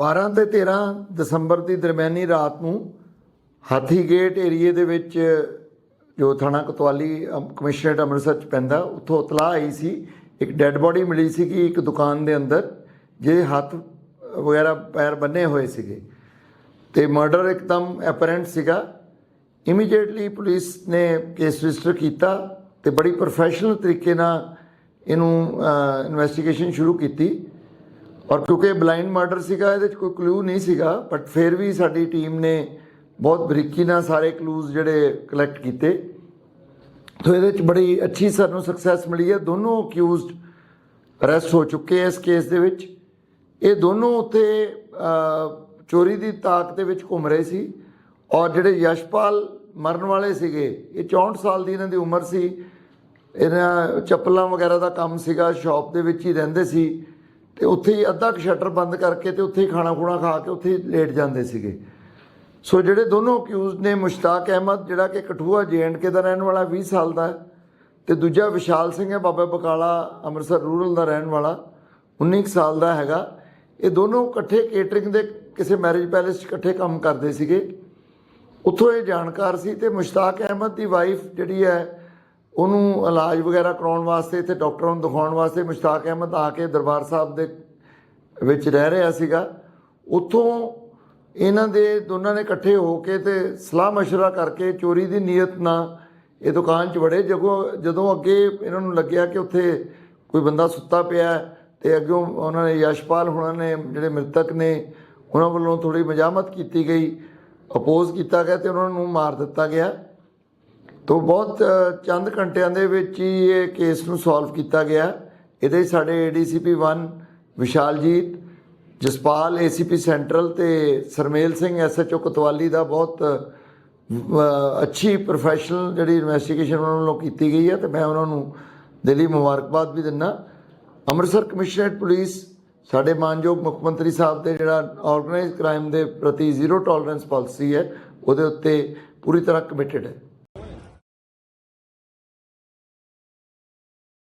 12 ਤੇ 13 ਦਸੰਬਰ ਦੀ ਦਰਮਿਆਨੀ ਰਾਤ ਨੂੰ ਹਾਥੀ ਗੇਟ ਏਰੀਏ ਦੇ ਵਿੱਚ ਜੋ ਥਾਣਾ ਕਤਵਾਲੀ ਕਮਿਸ਼ਨਰੇਟ ਅੰਮ੍ਰਿਤਸਰ ਚ ਪੈਂਦਾ, ਉੱਥੋਂ ਇਤਲਾਹ ਆਈ ਸੀ, ਇੱਕ ਡੈੱਡ ਬੋਡੀ ਮਿਲੀ ਸੀ ਕਿ ਇੱਕ ਦੁਕਾਨ ਦੇ ਅੰਦਰ ਜਿਹਦੇ ਹੱਥ ਵਗੈਰਾ ਪੈਰ ਬੰਨੇ ਹੋਏ ਸੀਗੇ ਤੇ ਮਰਡਰ ਇੱਕਦਮ ਐਪਰੈਂਟ ਸੀਗਾ। ਇਮੀਡੀਏਟਲੀ ਪੁਲਿਸ ਨੇ ਕੇਸ ਰਜਿਸਟਰ ਕੀਤਾ ਤੇ ਬੜੀ ਪ੍ਰੋਫੈਸ਼ਨਲ ਤਰੀਕੇ ਨਾਲ ਇਹਨੂੰ ਇਨਵੈਸਟੀਗੇਸ਼ਨ ਸ਼ੁਰੂ ਕੀਤੀ। ਔਰ ਕਿਉਂਕਿ ਇਹ ਬਲਾਈਂਡ ਮਰਡਰ ਸੀਗਾ, ਇਹਦੇ ਵਿੱਚ ਕੋਈ ਕਲੂ ਨਹੀਂ ਸੀਗਾ ਬਟ ਫਿਰ ਵੀ ਸਾਡੀ ਟੀਮ ਨੇ ਬਹੁਤ ਬਰੀਕੀ ਨਾਲ ਸਾਰੇ ਕਲੂਜ਼ ਜਿਹੜੇ ਕਲੈਕਟ ਕੀਤੇ। ਤੋ ਇਹਦੇ ਵਿੱਚ ਬੜੀ ਅੱਛੀ ਸਾਨੂੰ ਸਕਸੈਸ ਮਿਲੀ ਹੈ। ਦੋਨੋਂ ਅਕਿਊਜ਼ਡ ਅਰੈਸਟ ਹੋ ਚੁੱਕੇ ਇਸ ਕੇਸ ਦੇ ਵਿੱਚ। ਇਹ ਦੋਨੋਂ ਉੱਥੇ ਚੋਰੀ ਦੀ ਤਾਕ ਦੇ ਵਿੱਚ ਘੁੰਮ ਰਹੇ ਸੀ। ਔਰ ਜਿਹੜੇ ਯਸ਼ਪਾਲ ਮਰਨ ਵਾਲੇ ਸੀਗੇ, ਇਹ 64 ਸਾਲ ਦੀ ਇਹਨਾਂ ਦੀ ਉਮਰ ਸੀ। ਇਹਨਾਂ ਚੱਪਲਾਂ ਵਗੈਰਾ ਦਾ ਕੰਮ ਸੀਗਾ ਸ਼ਾਪ ਦੇ ਵਿੱਚ ਹੀ ਰਹਿੰਦੇ ਸੀ। ਤੇ ਉੱਥੇ ਹੀ ਅੱਧਾ ਕੁ ਸ਼ਟਰ ਬੰਦ ਕਰਕੇ ਤੇ ਉੱਥੇ ਹੀ ਖਾਣਾ ਖੂਣਾ ਖਾ ਕੇ ਉੱਥੇ ਲੇਟ ਜਾਂਦੇ ਸੀਗੇ। ਸੋ ਜਿਹੜੇ ਦੋਨੋਂ ਅਕਿਊਜ਼ਡ ਨੇ, ਮੁਸ਼ਤਾਕ ਅਹਿਮਦ, ਜਿਹੜਾ ਕਿ ਕਠੂਆ ਕੇ ਦਾ ਰਹਿਣ ਵਾਲਾ 20 ਸਾਲ ਦਾ ਹੈ, ਤੇ ਦੂਜਾ ਵਿਸ਼ਾਲ ਸਿੰਘ ਹੈ, ਬਾਬਾ ਬਕਾਲਾ ਅੰਮ੍ਰਿਤਸਰ ਰੂਰਲ ਦਾ ਰਹਿਣ ਵਾਲਾ 19 ਕੁ ਸਾਲ ਦਾ ਹੈਗਾ। ਇਹ ਦੋਨੋਂ ਇਕੱਠੇ ਕੇਟਰਿੰਗ ਦੇ ਕਿਸੇ ਮੈਰਿਜ ਪੈਲੇਸ 'ਚ ਇਕੱਠੇ ਕੰਮ ਕਰਦੇ ਸੀਗੇ। ਉੱਥੋਂ ਇਹ ਜਾਣਕਾਰ ਸੀ ਤੇ ਮੁਸ਼ਤਾਕ ਅਹਿਮਦ ਦੀ ਵਾਈਫ ਜਿਹੜੀ ਹੈ ਉਹਨੂੰ ਇਲਾਜ ਵਗੈਰਾ ਕਰਾਉਣ ਵਾਸਤੇ ਇੱਥੇ ਡਾਕਟਰਾਂ ਨੂੰ ਦਿਖਾਉਣ ਵਾਸਤੇ ਮੁਸ਼ਤਾਕ ਅਹਿਮਦ ਆ ਕੇ ਦਰਬਾਰ ਸਾਹਿਬ ਦੇ ਵਿੱਚ ਰਹਿ ਰਿਹਾ ਸੀਗਾ ਉੱਥੋਂ ਇਹਨਾਂ ਦੇ ਦੋਨਾਂ ਨੇ ਇਕੱਠੇ ਹੋ ਕੇ ਤੇ ਸਲਾਹ مشورہ ਕਰਕੇ ਚੋਰੀ ਦੀ ਨੀਅਤ ਨਾਲ ਇਹ ਦੁਕਾਨ 'ਚ ਵੜੇ ਜਦੋਂ ਜਦੋਂ ਅੱਗੇ ਇਹਨਾਂ ਨੂੰ ਲੱਗਿਆ ਕਿ ਉੱਥੇ ਕੋਈ ਬੰਦਾ ਸੁੱਤਾ ਪਿਆ ਹੈ ਤੇ ਅੱਗੋਂ ਉਹਨਾਂ ਨੇ ਯਸ਼ਪਾਲ ਹੁਣਾਂ ਨੇ ਜਿਹੜੇ ਮ੍ਰਿਤਕ ਨੇ ਉਹਨਾਂ ਵੱਲੋਂ ਥੋੜੀ ਮਜਾਮਤ ਕੀਤੀ ਗਈ ਅਪੋਜ਼ ਕੀਤਾ ਗਿਆ ਤੇ ਉਹਨਾਂ ਨੂੰ ਮਾਰ ਦਿੱਤਾ ਗਿਆ ਤੋ ਬਹੁਤ ਚੰਦ ਘੰਟਿਆਂ ਦੇ ਵਿੱਚ ਹੀ ਇਹ ਕੇਸ ਨੂੰ ਸੋਲਵ ਕੀਤਾ ਗਿਆ। ਇਹਦੇ 'ਚ ਸਾਡੇ ADCP 1 Vishaljit, Jaspal ACP central ਤੇ ਸਰਮੇਲ ਸਿੰਘ ਐਸਐਚਓ ਕੋਤਵਾਲੀ ਦਾ ਬਹੁਤ ਅੱਛੀ ਪ੍ਰੋਫੈਸ਼ਨਲ ਜਿਹੜੀ ਇਨਵੈਸਟੀਗੇਸ਼ਨ ਉਹਨਾਂ ਵੱਲੋਂ ਕੀਤੀ ਗਈ ਹੈ ਤੇ ਮੈਂ ਉਹਨਾਂ ਨੂੰ ਦਿੱਲੀ ਮੁਬਾਰਕਬਾਦ ਵੀ ਦਿੰਦਾ। ਅੰਮ੍ਰਿਤਸਰ ਕਮਿਸ਼ਨਰੇਟ ਪੁਲਿਸ, ਸਾਡੇ ਮਾਨਯੋਗ ਮੁੱਖ ਮੰਤਰੀ ਸਾਹਿਬ ਦੇ ਜਿਹੜਾ ਆਰਗੇਨਾਈਜ਼ਡ ਕ੍ਰਾਈਮ ਦੇ ਪ੍ਰਤੀ ਜ਼ੀਰੋ ਟੋਲਰੈਂਸ ਪਾਲਿਸੀ ਹੈ, ਉਹਦੇ ਉੱਤੇ ਪੂਰੀ ਤਰ੍ਹਾਂ ਕਮਿਟਿਡ ਹੈ।